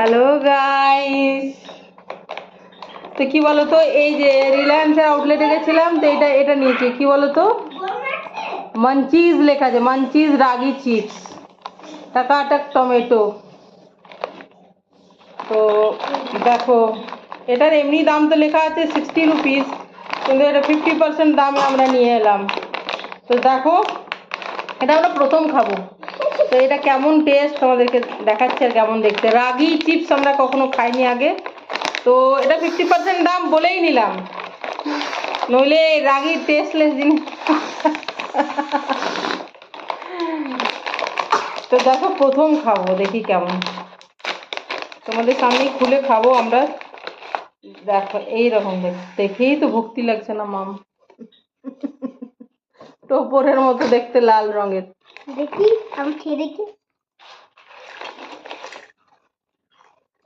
Hello guys তো কি বলতো, এই যে রিলায়েন্সের আউটলেটে গেছিলাম, তো এটা এটা নিয়েছি। কি বলতো? মানচিজ লেখা আছে মানচিজ রাগি চিপস টাকাটাক টমেটো তো দেখো, এটার এমনি দাম তো লেখা আছে সিক্সটি রুপিস কিন্তু এটা ফিফটি পার্সেন্ট দামে আমরা নিয়ে এলাম। তো দেখো, এটা আমরা প্রথম খাব। তো এটা কেমন টেস্ট তোমাদেরকে দেখাচ্ছে আর কেমন দেখতে। রাগি চিপস আমরা কখনো খাইনি আগে। তো এটা ফিফটি পার্সেন্ট দাম বলেই নিলাম। নইলে রাগি টেস্টলেস জিনিস। তো দেখো, প্রথম খাব, দেখি কেমন। তোমাদের সামনেই খুলে খাব আমরা। দেখো, এইরকম দেখ দেখেই তো ভক্তি লাগছে না, মাম। টোপরের মতো দেখতে লাল রঙের। দেখি আমি খেয়ে দেখি।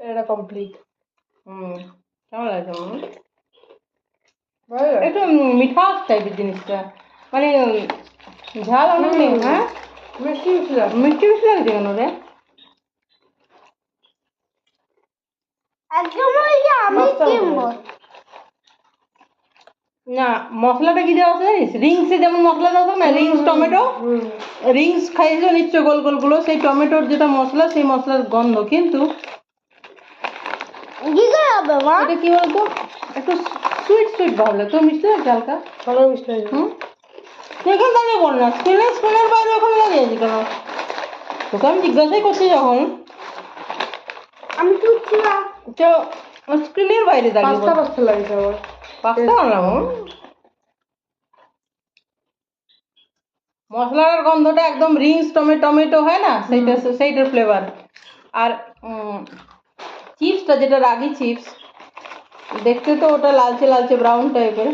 এটা কমপ্লিট হুম কেমন লাগছে মাম একটু মিঠাস টাইপের জিনিসটা। মানে ঝাল অনেক নেই হ্যাঁ? মিষ্টি মিষ্টি লাগে মিষ্টি মিষ্টি লাগছে কেন রে? একদম ওই যে আমি কিনবো। না মশলাটা কি দেওয়া আছে জানিস? রিংসে যেমন মশলা দেওয়া থাকে না রিংস টমেটো? রিংস খাইছো নিশ্চয় গোল গোলগুলো সেই টমেটোর যেটা মশলা সেই মশলার গন্ধ কিন্তু এটা কি বলতো? একটু সুইট সুইট ভাব লাগতো মিষ্টি লাগছে হালকা? ভালো মিষ্টি লাগে। হুম? এখানে দাঁড়িয়ে বল না স্ক্রিনের স্ক্রিনের বাইরে ওখানে দাঁড়িয়ে আছি কেন? তোকে আমি জিজ্ঞাসাই করছি যখন। আমি তো স্ক্রিনের বাইরে দাঁড়িয়ে বল। পাস্তা লাগছে আমার মশলার গন্ধটা একদম রিংস টমেটো টমেটো হয় না? সেইটা সেইটার ফ্লেভার আর চিপসটা যেটা রাগি চিপস দেখতে তো ওটা লালচে লালচে ব্রাউন টাইপের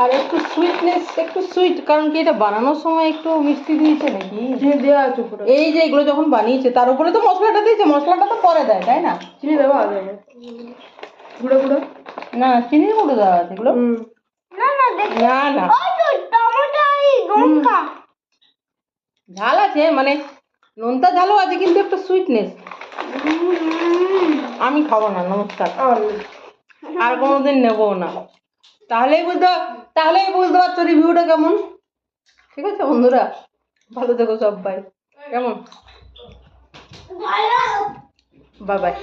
আর একটু সুইটনেস একটু সুইট কারণ কি এটা বানানোর সময় একটু মিষ্টি দিয়েছে নাকি? দেওয়া আছে এই যে এগুলো যখন বানিয়েছে তার উপরে তো মশলাটা দিয়েছে মশলাটা তো পরে দেয় তাই না? চিনি দেওয়া গুঁড়ো গুঁড়ো। না চিনির গুঁড়ো দেওয়া আছে এগুলো। না না দেখ। না না। ঝাল আছে মানে নোনতা ঝালও আছে কিন্তু একটা সুইটনেস আমি খাব না নমস্কার। আর কোনোদিন নেব না। তাহলেই বুঝতে তাহলেই বুঝতে পারছ রিভিউটা কেমন? ঠিক আছে বন্ধুরা? ভালো থেকো সবাই। কেমন? Bye bye